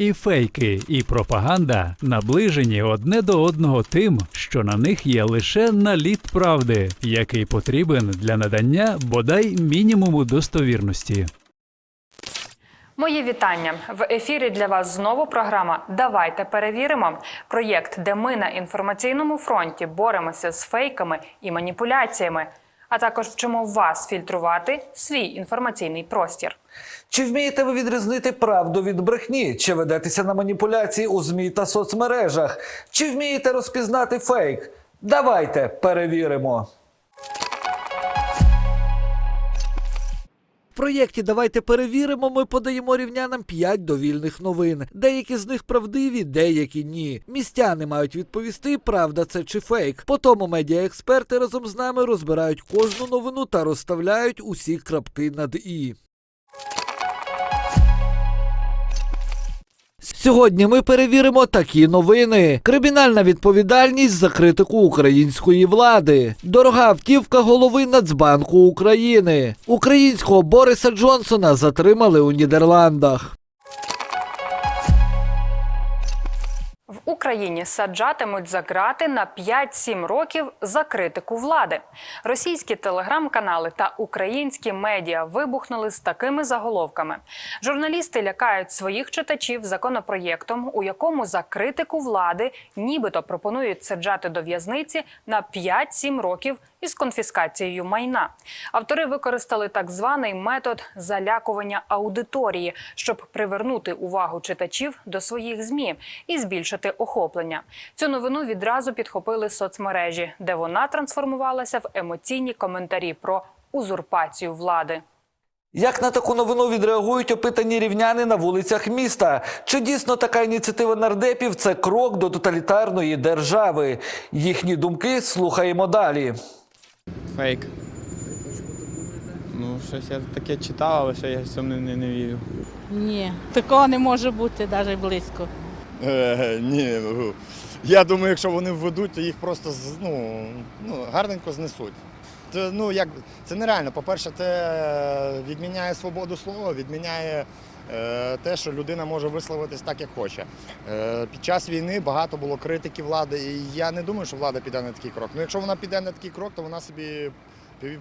І фейки, і пропаганда наближені одне до одного тим, що на них є лише наліт правди, який потрібен для надання бодай мінімуму достовірності. Мої вітання в ефірі для вас знову програма Давайте перевіримо. Проєкт, де ми на інформаційному фронті боремося з фейками і маніпуляціями, а також вчимо вас фільтрувати свій інформаційний простір. Чи вмієте ви відрізнити правду від брехні? Чи ведетеся на маніпуляції у ЗМІ та соцмережах? Чи вмієте розпізнати фейк? Давайте перевіримо. В проєкті Давайте перевіримо. Ми подаємо рівнянам 5 довільних новин. Деякі з них правдиві, деякі ні. Містяни мають відповісти, правда це чи фейк. Потому медіаексперти разом з нами розбирають кожну новину та розставляють усі крапки над і. Сьогодні ми перевіримо такі новини: кримінальна відповідальність за критику української влади, дорога автівка голови Нацбанку України, українського Бориса Джонсона затримали у Нідерландах. Україні саджатимуть за ґрати на 5-7 років за критику влади. Російські телеграм-канали та українські медіа вибухнули з такими заголовками. Журналісти лякають своїх читачів законопроєктом, у якому за критику влади нібито пропонують саджати до в'язниці на 5-7 років із конфіскацією майна. Автори використали так званий метод залякування аудиторії, щоб привернути увагу читачів до своїх змі і збільшити охоплення. Цю новину відразу підхопили соцмережі, де вона трансформувалася в емоційні коментарі про узурпацію влади. Як на таку новину відреагують опитані рівняни на вулицях міста? Чи дійсно така ініціатива нардепів це крок до тоталітарної держави? Їхні думки слухаємо далі. Фейк. Ну, щось я таке читав, але ще я цьому не, не вірю. Ні, такого не може бути навіть близько. Е, ні, ну, я думаю, якщо вони введуть, то їх просто з- ну, ну, гарненько знесуть. Це, ну, як, це нереально. По-перше, це відміняє свободу слова, відміняє е, те, що людина може висловитись так, як хоче. Е, під час війни багато було критики влади, і я не думаю, що влада піде на такий крок. Ну, якщо вона піде на такий крок, то вона собі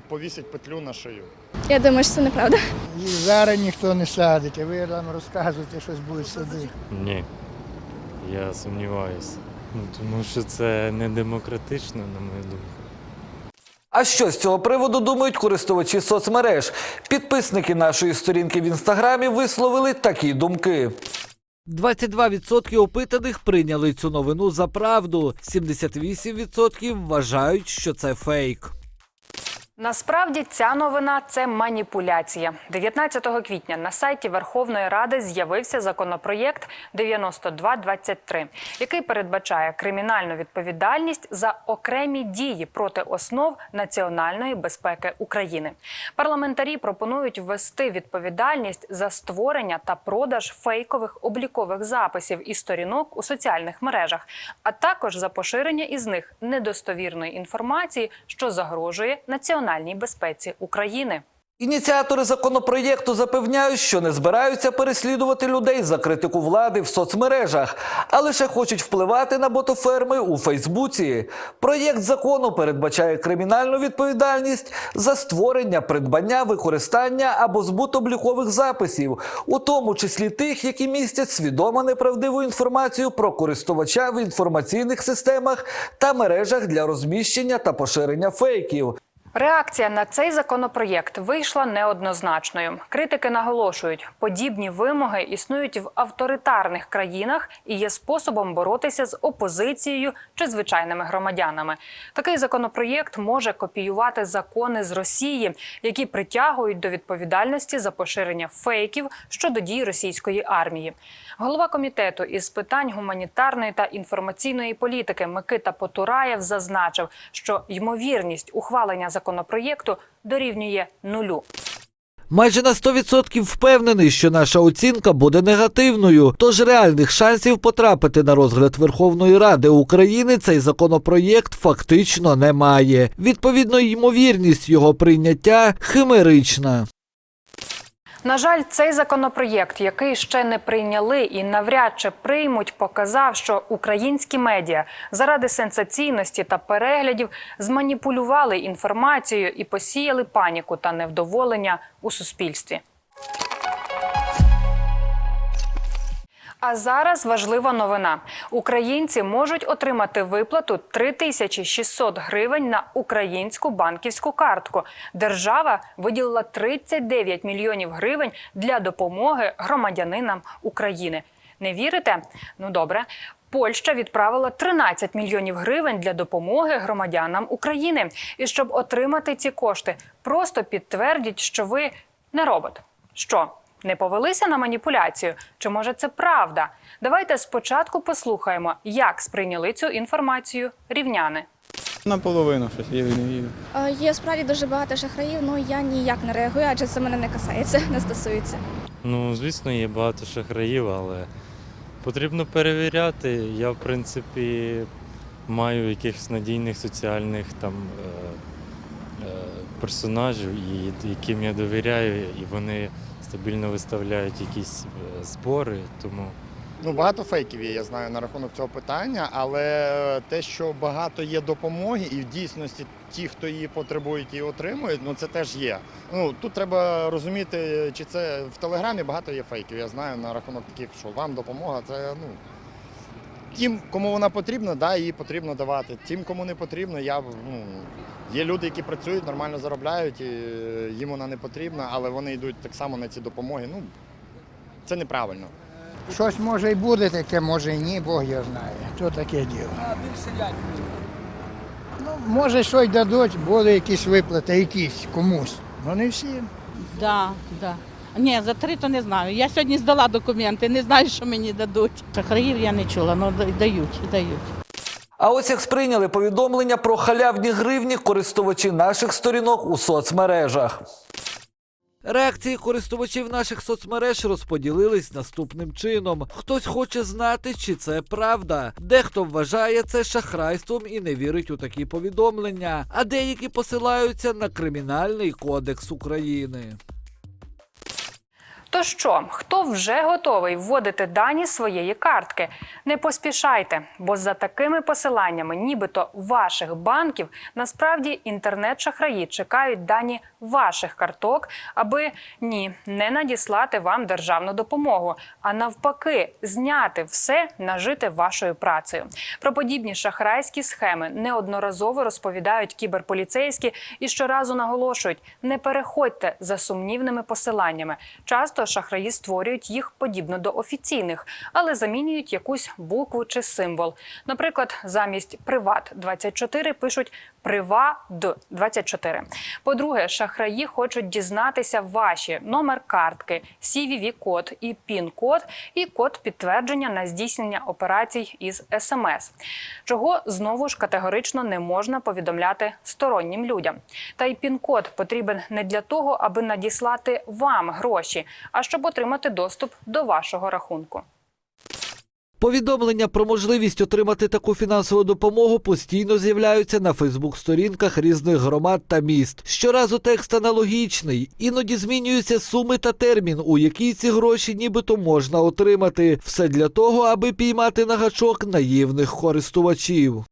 повісить петлю на шию. Я думаю, що це неправда. І зараз ніхто не садить, а ви там розказуєте, щось будуть садити. Ні, я сумніваюся. Ну, тому що це не демократично, на мою думку. А що з цього приводу думають користувачі соцмереж? Підписники нашої сторінки в інстаграмі висловили такі думки. 22% опитаних прийняли цю новину за правду. 78% вважають, що це фейк. Насправді ця новина це маніпуляція. 19 квітня на сайті Верховної Ради з'явився законопроєкт 9223, який передбачає кримінальну відповідальність за окремі дії проти основ національної безпеки України. Парламентарі пропонують ввести відповідальність за створення та продаж фейкових облікових записів і сторінок у соціальних мережах, а також за поширення із них недостовірної інформації, що загрожує національній безпеці України. Ініціатори законопроєкту запевняють, що не збираються переслідувати людей за критику влади в соцмережах, а лише хочуть впливати на ботоферми у Фейсбуці. Проєкт закону передбачає кримінальну відповідальність за створення, придбання, використання або збут облікових записів, у тому числі тих, які містять свідомо неправдиву інформацію про користувача в інформаційних системах та мережах для розміщення та поширення фейків. Реакція на цей законопроєкт вийшла неоднозначною. Критики наголошують, подібні вимоги існують в авторитарних країнах і є способом боротися з опозицією чи звичайними громадянами. Такий законопроєкт може копіювати закони з Росії, які притягують до відповідальності за поширення фейків щодо дій російської армії. Голова комітету із питань гуманітарної та інформаційної політики Микита Потураєв зазначив, що ймовірність ухвалення законопроєкту дорівнює нулю. Майже на 100% впевнений, що наша оцінка буде негативною. Тож реальних шансів потрапити на розгляд Верховної Ради України цей законопроєкт фактично немає. Відповідно, ймовірність його прийняття химерична. На жаль, цей законопроєкт, який ще не прийняли і навряд чи приймуть, показав, що українські медіа заради сенсаційності та переглядів зманіпулювали інформацією і посіяли паніку та невдоволення у суспільстві. А зараз важлива новина: українці можуть отримати виплату 3600 гривень на українську банківську картку. Держава виділила 39 мільйонів гривень для допомоги громадянинам України. Не вірите? Ну добре. Польща відправила 13 мільйонів гривень для допомоги громадянам України. І щоб отримати ці кошти, просто підтвердіть, що ви не робот. Що? Не повелися на маніпуляцію? Чи може це правда? Давайте спочатку послухаємо, як сприйняли цю інформацію рівняни. Наполовину щось вірю, не вірю. Е, Є справді дуже багато шахраїв, але я ніяк не реагую, адже це мене не касається, не стосується. Ну, звісно, є багато шахраїв, але потрібно перевіряти. Я, в принципі, маю якихось надійних соціальних там е, е, персонажів, і, яким я довіряю, і вони стабільно виставляють якісь е, збори, тому. Ну, багато фейків є, я знаю на рахунок цього питання, але те, що багато є допомоги, і в дійсності ті, хто її потребують і отримують, ну це теж є. Ну тут треба розуміти, чи це в телеграмі багато є фейків. Я знаю на рахунок таких, що вам допомога, це ну. Тим, кому вона потрібна, да, її потрібно давати. Тим, кому не потрібно, я ну, є люди, які працюють, нормально заробляють, і е, їм вона не потрібна, але вони йдуть так само на ці допомоги. Ну, це неправильно. Щось може і буде таке, може і ні, Бог його знає. То таке діло. Ну, може, щось дадуть, буде якісь виплати, якісь комусь. Ну не всім. Да, да. Ні, за три то не знаю. Я сьогодні здала документи, не знаю, що мені дадуть. Шахраїв я не чула, але дають, дають. А ось як сприйняли повідомлення про халявні гривні користувачі наших сторінок у соцмережах. Реакції користувачів наших соцмереж розподілились наступним чином. Хтось хоче знати, чи це правда. Дехто вважає це шахрайством і не вірить у такі повідомлення, а деякі посилаються на Кримінальний кодекс України. То що, хто вже готовий вводити дані своєї картки? Не поспішайте, бо за такими посиланнями, нібито ваших банків, насправді інтернет-шахраї чекають дані ваших карток, аби ні, не надіслати вам державну допомогу, а навпаки, зняти все нажите вашою працею. Про подібні шахрайські схеми неодноразово розповідають кіберполіцейські і щоразу наголошують: не переходьте за сумнівними посиланнями. Часто шахраї створюють їх подібно до офіційних, але замінюють якусь букву чи символ. Наприклад, замість приват 24 пишуть привад 24 По-друге, шахраї хочуть дізнатися ваші номер картки, cvv код і пін-код, і код підтвердження на здійснення операцій із СМС, чого знову ж категорично не можна повідомляти стороннім людям. Та й пін-код потрібен не для того, аби надіслати вам гроші, а щоб отримати доступ до вашого рахунку. Повідомлення про можливість отримати таку фінансову допомогу постійно з'являються на Фейсбук-сторінках різних громад та міст. Щоразу текст аналогічний, іноді змінюються суми та термін, у який ці гроші нібито можна отримати. Все для того, аби піймати на гачок наївних користувачів.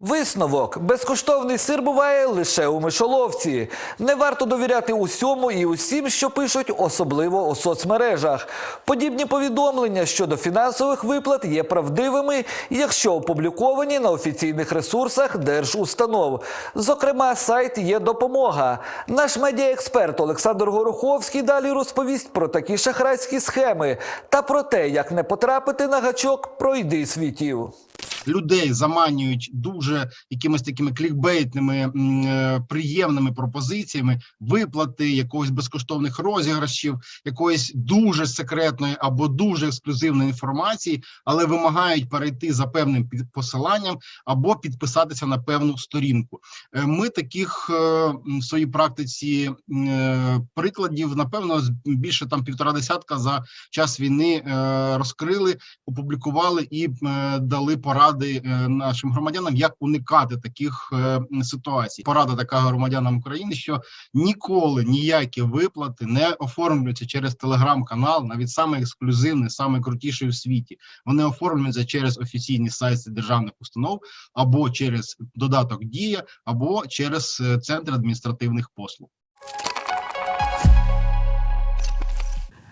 Висновок: безкоштовний сир буває лише у мишоловці. Не варто довіряти усьому і усім, що пишуть, особливо у соцмережах. Подібні повідомлення щодо фінансових виплат є правдивими, якщо опубліковані на офіційних ресурсах держустанов. Зокрема, сайт є допомога. Наш медіаексперт Олександр Гороховський далі розповість про такі шахрайські схеми та про те, як не потрапити на гачок пройди світів. Людей заманюють дуже якимись такими клікбейтними е, приємними пропозиціями виплати якогось безкоштовних розіграшів, якоїсь дуже секретної або дуже ексклюзивної інформації, але вимагають перейти за певним посиланням або підписатися на певну сторінку. Е, Ми таких е, в своїй практиці прикладів, напевно, більше там півтора десятка за час війни розкрили, опублікували і дали поради е, нашим громадянам, як уникати таких е, ситуацій. Порада така громадянам України, що ніколи ніякі виплати не оформлюються через телеграм-канал, навіть саме ексклюзивний, саме крутіший у світі. Вони оформлюються через офіційні сайти державних установ або через додаток Дія, або через е, центр адміністративних послуг.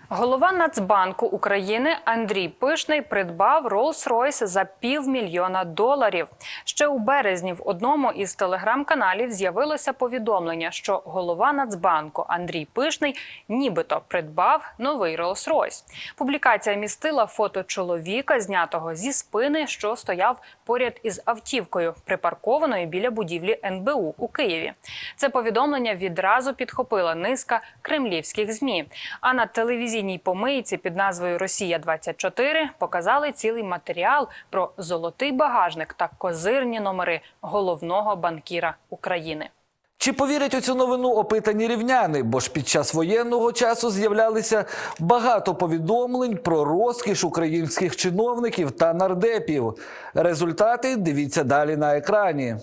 Голова Нацбанку України Андрій Пишний придбав Rolls-Royce за півмільйона доларів. Ще у березні в одному із телеграм-каналів з'явилося повідомлення, що голова Нацбанку Андрій Пишний нібито придбав новий Rolls-Royce. Публікація містила фото чоловіка, знятого зі спини, що стояв поряд із автівкою, припаркованою біля будівлі НБУ у Києві. Це повідомлення відразу підхопила низка кремлівських змі. А на телевізійній помийці під назвою Росія 24 показали цілий матеріал про золотий багажник та козирні номери головного банкіра України. Чи повірять у цю новину опитані рівняни? Бо ж під час воєнного часу з'являлися багато повідомлень про розкіш українських чиновників та нардепів. Результати дивіться далі на екрані.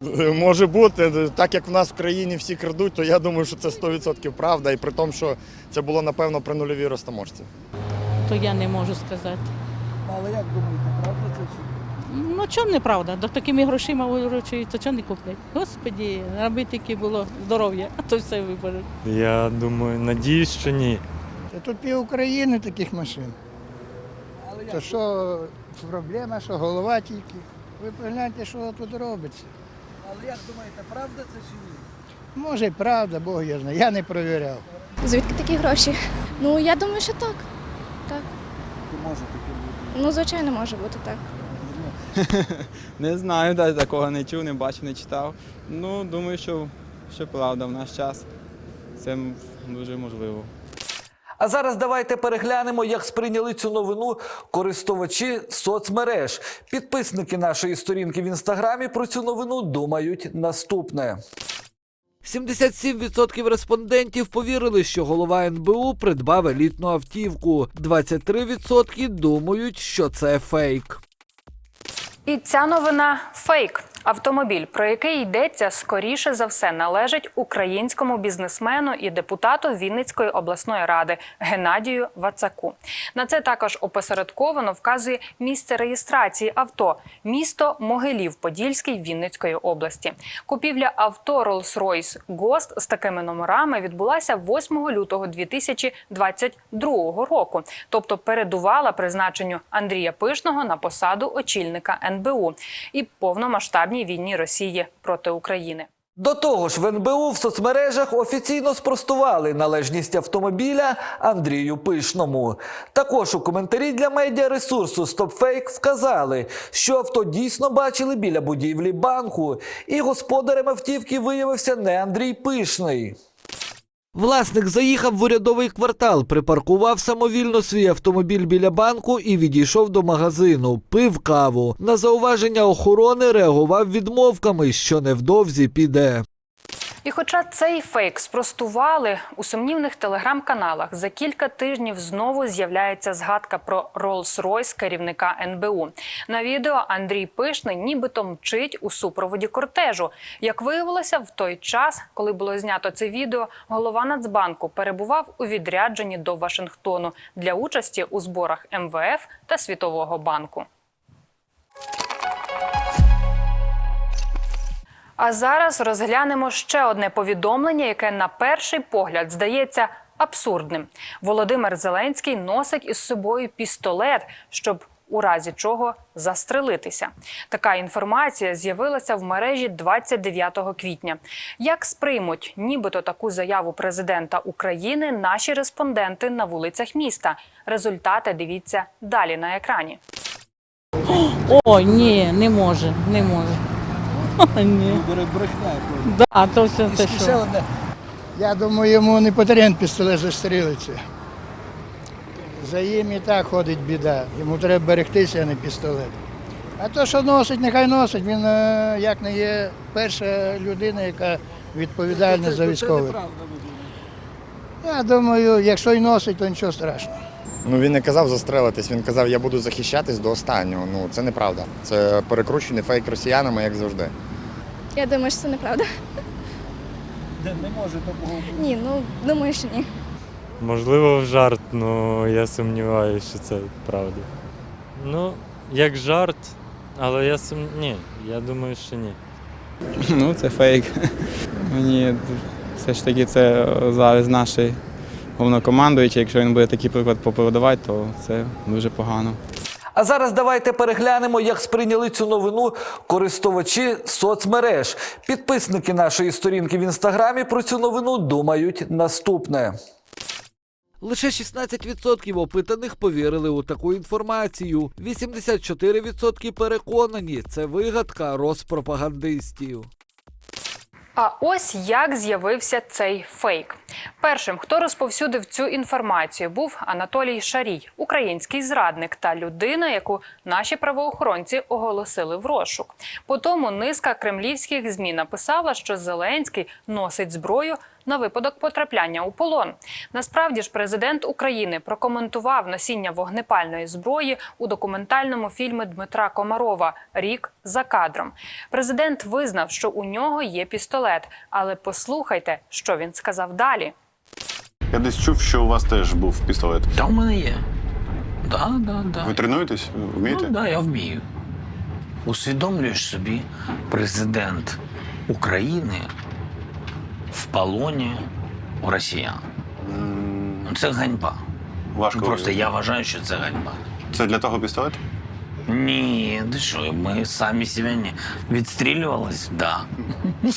Може бути, так як в нас в країні всі крадуть, то я думаю, що це 100% правда, і при тому, що це було напевно при нульовій розтаможці. То я не можу сказати. Але як думаєте, правда це чи? Ну чому неправда? До такими грошима виручують, то чого не куплять? Господі, аби тільки було здоров'я, а то все виберуть. Я думаю, надіюсь, що ні. Та тут пів України таких машин. То що проблема, що голова тільки. Ви погляньте, що тут робиться. Але як думаєте, правда це чи ні? Може, й правда, Бог я знаю. Я не провіряв. Звідки такі гроші? Ну я думаю, що так. Так. Може таке бути? Ну, звичайно, може бути так. Не знаю, да, такого не чув, не бачив, не читав. Ну, думаю, що, що правда в наш час. Це дуже можливо. А зараз давайте переглянемо, як сприйняли цю новину користувачі соцмереж. Підписники нашої сторінки в інстаграмі про цю новину думають наступне. 77% респондентів повірили, що голова НБУ придбав елітну автівку. 23% думають, що це фейк. І ця новина фейк. Автомобіль, про який йдеться, скоріше за все належить українському бізнесмену і депутату Вінницької обласної ради Геннадію Вацаку. На це також опосередковано вказує місце реєстрації авто місто Могилів-Подільський Вінницької області. Купівля авто Rolls-Royce Ghost з такими номерами відбулася 8 лютого 2022 року, тобто передувала призначенню Андрія Пишного на посаду очільника НБУ і повномасштабній війні Росії проти України. До того ж, в НБУ в соцмережах офіційно спростували належність автомобіля Андрію Пишному. Також у коментарі для медіаресурсу StopFake вказали, що авто дійсно бачили біля будівлі банку, і господарем автівки виявився не Андрій Пишний. Власник заїхав в урядовий квартал, припаркував самовільно свій автомобіль біля банку і відійшов до магазину, пив каву. На зауваження охорони реагував відмовками, що невдовзі піде. І хоча цей фейк спростували у сумнівних телеграм-каналах, за кілька тижнів знову з'являється згадка про Rolls-Royce керівника НБУ. На відео Андрій Пишний нібито мчить у супроводі кортежу. Як виявилося, в той час, коли було знято це відео, голова Нацбанку перебував у відрядженні до Вашингтону для участі у зборах МВФ та Світового банку. А зараз розглянемо ще одне повідомлення, яке на перший погляд здається абсурдним. Володимир Зеленський носить із собою пістолет, щоб у разі чого застрелитися. Така інформація з'явилася в мережі 29 квітня. Як сприймуть нібито таку заяву президента України наші респонденти на вулицях міста? Результати дивіться далі на екрані. Ой, ні, не може, не може. Ні. Брехня. Да, то все те, І ще що. одне. Я думаю, йому не потрібен пістолет застрілиться. За їм і так ходить біда. Йому треба берегтися, а не пістолет. А то, що носить, нехай носить. Він е, як не є перша людина, яка відповідальна Це- за військових. Я думаю, якщо й носить, то нічого страшного. Ну він не казав застрелитись, він казав, я буду захищатись до останнього. Ну це неправда. Це перекручений фейк росіянами, як завжди. Я думаю, що це неправда. Не, не може такого бути. Ні, ну думаю, що ні. Можливо, в жарт, але я сумніваюся, що це правда. Ну, як жарт, але я сум... Ні, я думаю, що ні. Ну, це фейк. Мені все ж таки це зараз наш головнокомандуючий. Якщо він буде такий приклад попередавати, то це дуже погано. А зараз давайте переглянемо, як сприйняли цю новину користувачі соцмереж. Підписники нашої сторінки в інстаграмі про цю новину думають наступне. Лише 16% опитаних повірили у таку інформацію. 84% переконані, це вигадка розпропагандистів. А ось як з'явився цей фейк. Першим, хто розповсюдив цю інформацію, був Анатолій Шарій, український зрадник та людина, яку наші правоохоронці оголосили в розшук. Потому низка кремлівських змі написала, що Зеленський носить зброю на випадок потрапляння у полон. Насправді ж президент України прокоментував носіння вогнепальної зброї у документальному фільмі Дмитра Комарова Рік за кадром. Президент визнав, що у нього є пістолет, але послухайте, що він сказав далі. Я десь чув, що у вас теж був пістолет. Та у мене є. Да, да, да. Ви тренуєтесь? Вмієте? Ну, да, я вмію. Усвідомлюєш собі, президент України полоні у росіян. Ну, це ганьба. Важко. Просто я вважаю, що це ганьба. Це для того пістолет? Ні, ти що, ми самі себе не відстрілювались, да.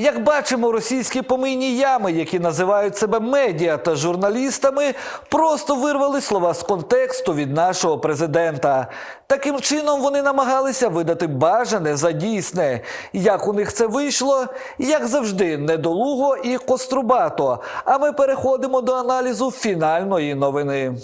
Як бачимо, російські помийні ями, які називають себе медіа та журналістами, просто вирвали слова з контексту від нашого президента. Таким чином вони намагалися видати бажане за дійсне. Як у них це вийшло? Як завжди, недолуго і кострубато. А ми переходимо до аналізу фінальної новини.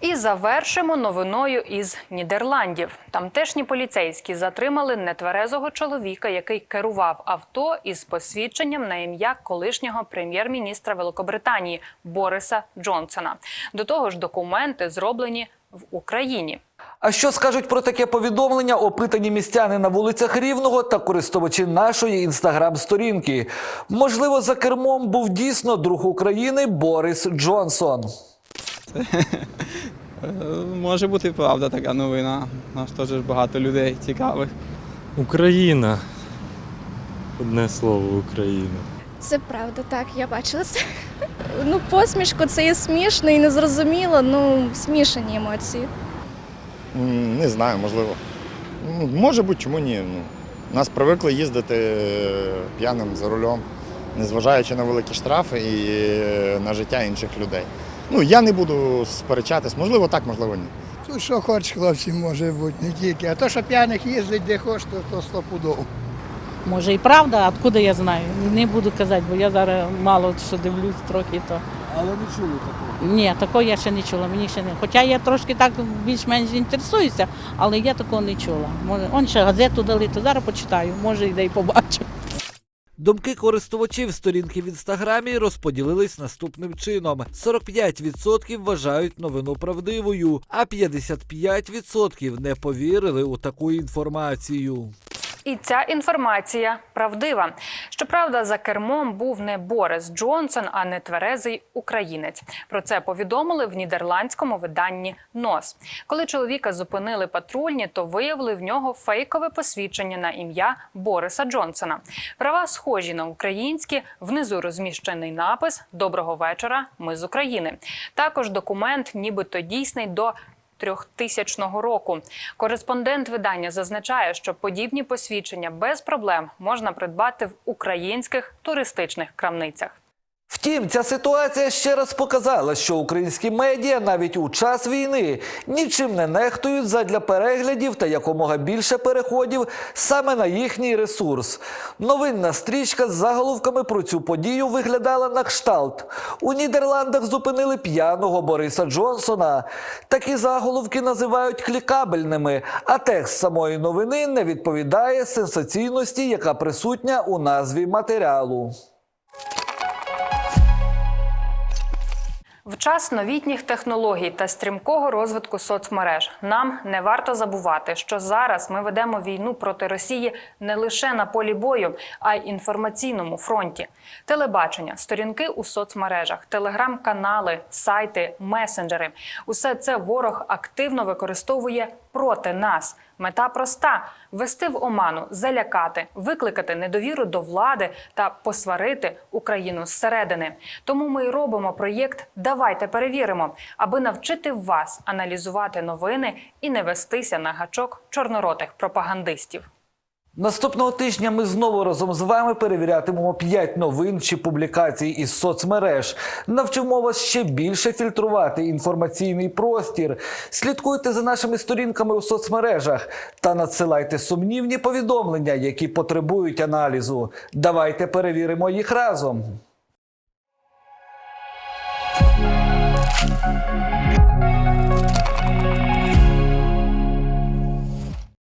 І завершимо новиною із Нідерландів. Тамтешні поліцейські затримали нетверезого чоловіка, який керував авто із посвідченням на ім'я колишнього прем'єр-міністра Великобританії Бориса Джонсона. До того ж, документи зроблені в Україні. А що скажуть про таке повідомлення опитані містяни на вулицях Рівного та користувачі нашої інстаграм-сторінки? Можливо, за кермом був дійсно друг України Борис Джонсон. Е, Може бути правда така новина. У нас теж багато людей цікавих. Україна. Одне слово Україна. Це правда, так, я бачила це. Ну, посмішку це є смішно і незрозуміло, ну, смішані емоції. Не знаю, можливо. Може бути, чому ні. Ну, нас привикли їздити е, п'яним за рулем, незважаючи на великі штрафи і е, на життя інших людей. Ну, я не буду сперечатись, можливо, так, можливо, ні. Тут що хоч, хлопці, може бути, не тільки. А то, що п'яних їздить де хоч, то, то стопудово. Може і правда, а откуда я знаю? Не буду казати, бо я зараз мало що дивлюсь трохи. То Але не чули такого. ні, такого я ще не чула. Мені ще не. Хоча я трошки так більш-менш інтересуюся, але я такого не чула. Може, он ще газету дали, то зараз почитаю, може і де й побачу. Думки користувачів сторінки в інстаграмі розподілились наступним чином: 45% вважають новину правдивою, а 55% не повірили у таку інформацію. І ця інформація правдива. Щоправда, за кермом був не Борис Джонсон, а не тверезий українець. Про це повідомили в нідерландському виданні НОС. Коли чоловіка зупинили патрульні, то виявили в нього фейкове посвідчення на ім'я Бориса Джонсона. Права схожі на українські. Внизу розміщений напис Доброго вечора. Ми з України. Також документ, нібито дійсний до 3000 року. Кореспондент видання зазначає, що подібні посвідчення без проблем можна придбати в українських туристичних крамницях. Втім, ця ситуація ще раз показала, що українські медіа навіть у час війни нічим не нехтують задля переглядів та якомога більше переходів саме на їхній ресурс. Новинна стрічка з заголовками про цю подію виглядала на кшталт. У Нідерландах зупинили п'яного Бориса Джонсона. Такі заголовки називають клікабельними, а текст самої новини не відповідає сенсаційності, яка присутня у назві матеріалу. В час новітніх технологій та стрімкого розвитку соцмереж нам не варто забувати, що зараз ми ведемо війну проти Росії не лише на полі бою, а й інформаційному фронті. Телебачення, сторінки у соцмережах, телеграм-канали, сайти, месенджери усе це ворог активно використовує проти нас. Мета проста: ввести в оману, залякати, викликати недовіру до влади та посварити Україну зсередини. Тому ми й робимо проєкт Давайте перевіримо, аби навчити вас аналізувати новини і не вестися на гачок чорноротих пропагандистів. Наступного тижня ми знову разом з вами перевірятимемо 5 новин чи публікацій із соцмереж. Навчимо вас ще більше фільтрувати інформаційний простір. Слідкуйте за нашими сторінками у соцмережах та надсилайте сумнівні повідомлення, які потребують аналізу. Давайте перевіримо їх разом.